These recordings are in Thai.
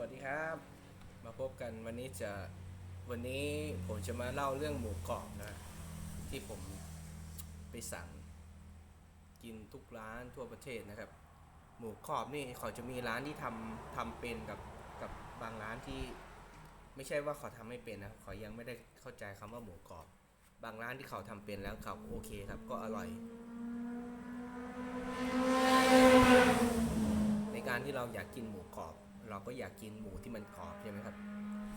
วัสดีครับ มาพบกันวันนี้จะวันนี้ผมจะมาเล่าเรื่องหมูกรอบนะ ที่ผมไปสั่ง กินทุกร้านทั่วประเทศนะครับ หมูกรอบนี่เขาจะมีร้านที่ทำทำเป็นกับกับบางร้านที่ ไม่ใช่ว่าเขาทำไม่เป็นนะเขายังไม่ได้เข้าใจคำว่าหมูกรอบ บางร้านที่เขาทำเป็นแล้วเขาโอเคครับก็อร่อยในการที่เราอยากกินหมูกรอบ เราก็อยากกินหมูที่มันกรอบใช่ไหมครับ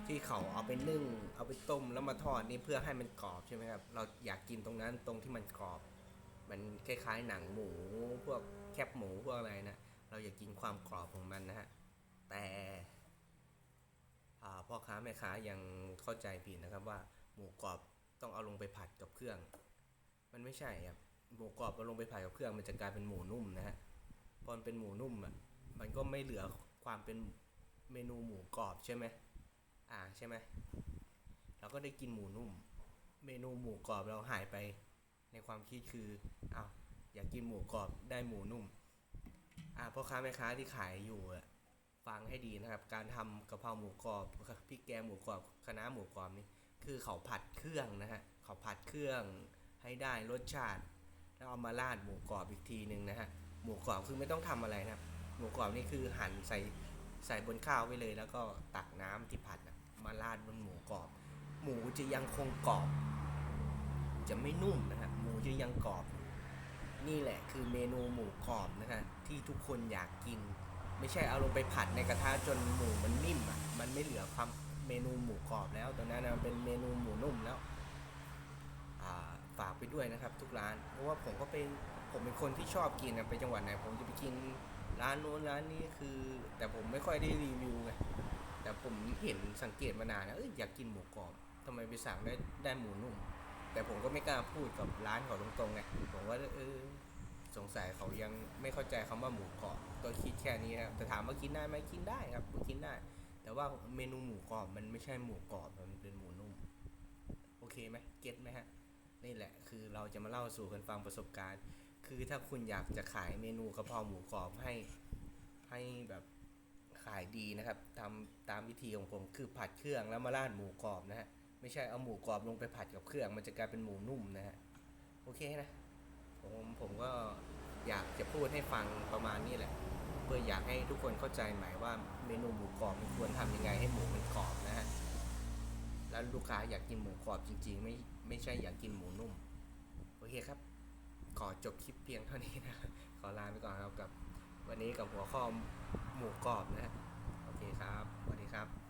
ที่เขาเอาไปนึ่งเอาไปต้มแล้วมาทอดนี่เพื่อให้มันกรอบใช่ไหมครับ เราอยากกินตรงนั้นตรงที่มันกรอบ มันคล้ายๆหนังหมู พวกแคบหมูพวกอะไรนะเราอยากกินความกรอบของมันนะฮะแต่พ่อค้าแม่ค้ายังเข้าใจผิดนะครับว่าหมูกรอบต้องเอาลงไปผัดกับเครื่อง มันไม่ใช่ครับหมูกรอบเอาลงไปผัดกับเครื่อง มันจะกลายเป็นหมูนุ่มนะฮะพอมันเป็นหมูนุ่มอะมันก็ไม่เหลือความเป็น เมนูหมูกรอบใช่ไหมอ่าใช่ไหมเราก็ได้กินหมูนุ่ม เมนูหมูกรอบเราหายไป ในความคิดคืออ้าวอยากกินหมูกรอบได้หมูนุ่ม อ่าพ่อค้าแม่ค้าที่ขายอยู่อะฟังให้ดีนะครับ การทำกะเพราหมูกรอบพริกแกงหมูกรอบคะน้าหมูกรอบนี่คือเขาผัดเครื่องนะฮะเขาผัดเครื่องให้ได้รสชาติ แล้วเอามาราดหมูกรอบอีกทีหนึ่งนะฮะหมูกรอบคือไม่ต้องทำอะไรนะครับหมูกรอบนี่คือหั่นใส่ ใส่บนข้าวไว้เลย แล้วก็ตักน้ำที่ผัดมาราดบนหมูกรอบ หมูจะยังคงกรอบ จะไม่นุ่มนะฮะหมูจะยังกรอบ นี่แหละคือเมนูหมูกรอบนะฮะที่ทุกคนอยากกิน ไม่ใช่เอาลงไปผัดในกระทะจนหมูมันนิ่มอะมันไม่เหลือความเมนูหมูกรอบแล้วตอนนั้นนะเป็นเมนูหมูนุ่มแล้วฝากไปด้วยนะครับ ทุกร้านเพราะว่าผมก็เป็นผมเป็นคนที่ชอบกินนะไปจังหวัดไหนผมจะไปกิน ร้านโน้นร้านนี้คือ แต่ผมไม่ค่อยได้รีวิวไงแต่ผมเห็นสังเกตมานานนะเอ้ยอยากกินหมูกรอบทำไมไปสั่งได้ได้หมูนุ่ม แต่ผมก็ไม่กล้าพูดกับร้านเขาตรงๆไงผมว่าเออสงสัยเขายังไม่เข้าใจคำว่าหมูกรอบก็คิดแค่นี้นะแต่ถามว่ากินได้ไหมกินได้ครับกินได้ แต่ว่าเมนูหมูกรอบมันไม่ใช่หมูกรอบมันเป็นหมูนุ่ม โอเคไหมเก็ตไหมฮะนี่แหละคือเราจะมาเล่าสู่กันฟังประสบการณ์ คือถ้าคุณอยากจะขายเมนูกระเพราหมูกรอบให้ให้แบบขายดีนะครับทำตามวิธีของผมคือผัดเครื่องแล้วมาราดหมูกรอบนะฮะไม่ใช่เอาหมูกรอบลงไปผัดกับเครื่อง มันจะกลายเป็นหมูนุ่มนะฮะโอเคนะผมผมก็อยากจะพูดให้ฟังประมาณนี้แหละ เพื่ออยากให้ทุกคนเข้าใจหมายว่าเมนูหมูกรอบมันควรทำยังไงให้หมูมันกรอบนะฮะแล้วลูกค้าอยากกินหมูกรอบจริง ๆ ไม่ไม่ใช่อยากกินหมูนุ่ม โอเคครับ ขอจบคลิปเพียงเท่านี้นะ ขอลาไปก่อนครับกับ วันนี้กับหัวข้อหมูกรอบนะ โอเคครับ สวัสดีครับ